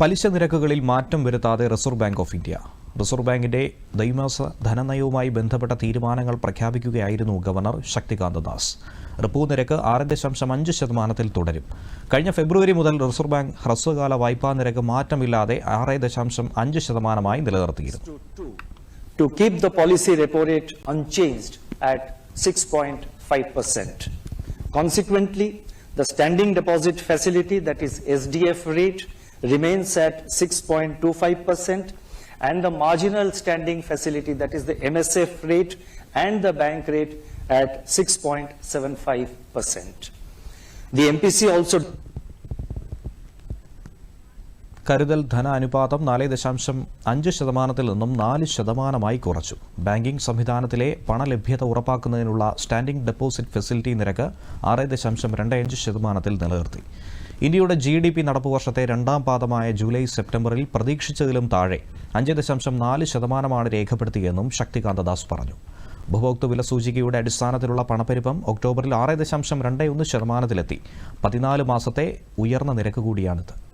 പലിശ നിരക്കുകളിൽ മാറ്റം വരുത്താതെ reserve bank of India. Reserve ബാങ്കിന്റെ ദ്വൈമാസ ധനനയവുമായി ബന്ധപ്പെട്ട തീരുമാനങ്ങൾ പ്രഖ്യാപിക്കുകയായിരുന്നു ഗവർണർ ശക്തികാന്ത ദാസ്. റിപ്പോ നിരക്ക് ആറ് ദശാംശം അഞ്ച് ശതമാനത്തിൽ തുടരും. കഴിഞ്ഞ ഫെബ്രുവരി മുതൽ റിസർവ് ബാങ്ക് ഹ്രസ്വകാല വായ്പാ നിരക്ക് മാറ്റമില്ലാതെ ആറ് ദശാംശം അഞ്ച് ശതമാനമായി നിലനിർത്തിയിരുന്നു. Keep the policy repo rate unchanged at 6.5%. Consequently, the standing deposit facility, that is SDF rate, remains at 6.25%, and the marginal standing facility, that is the MSF rate, and the bank rate at 6.75%. The MPC also കരുതൽ ധന അനുപാതം നാല് ദശാംശം അഞ്ച് ശതമാനത്തിൽ നിന്നും നാല് ശതമാനമായി കുറച്ചു. ബാങ്കിംഗ് സംവിധാനത്തിലെ പണലഭ്യത ഉറപ്പാക്കുന്നതിനുള്ള സ്റ്റാൻഡിംഗ് ഡെപ്പോസിറ്റ് ഫെസിലിറ്റി നിരക്ക് ആറ് ദശാംശം രണ്ട് അഞ്ച് ശതമാനത്തിൽ നിലനിർത്തി. ഇന്ത്യയുടെ ജി ഡി പി നടപ്പു വർഷത്തെ രണ്ടാം പാദമായ ജൂലൈ സെപ്റ്റംബറിൽ പ്രതീക്ഷിച്ചതിലും താഴെ അഞ്ച് ദശാംശം നാല് ശതമാനമാണ് രേഖപ്പെടുത്തിയെന്നും ശക്തികാന്ത ദാസ് പറഞ്ഞു. ഉപഭോക്തൃ വില സൂചികയുടെ അടിസ്ഥാനത്തിലുള്ള പണപ്പെരുപ്പം ഒക്ടോബറിൽ ആറ് ദശാംശം രണ്ട് ഒന്ന് ശതമാനത്തിലെത്തി. പതിനാല് മാസത്തെ ഉയർന്ന നിരക്ക് കൂടിയാണിത്.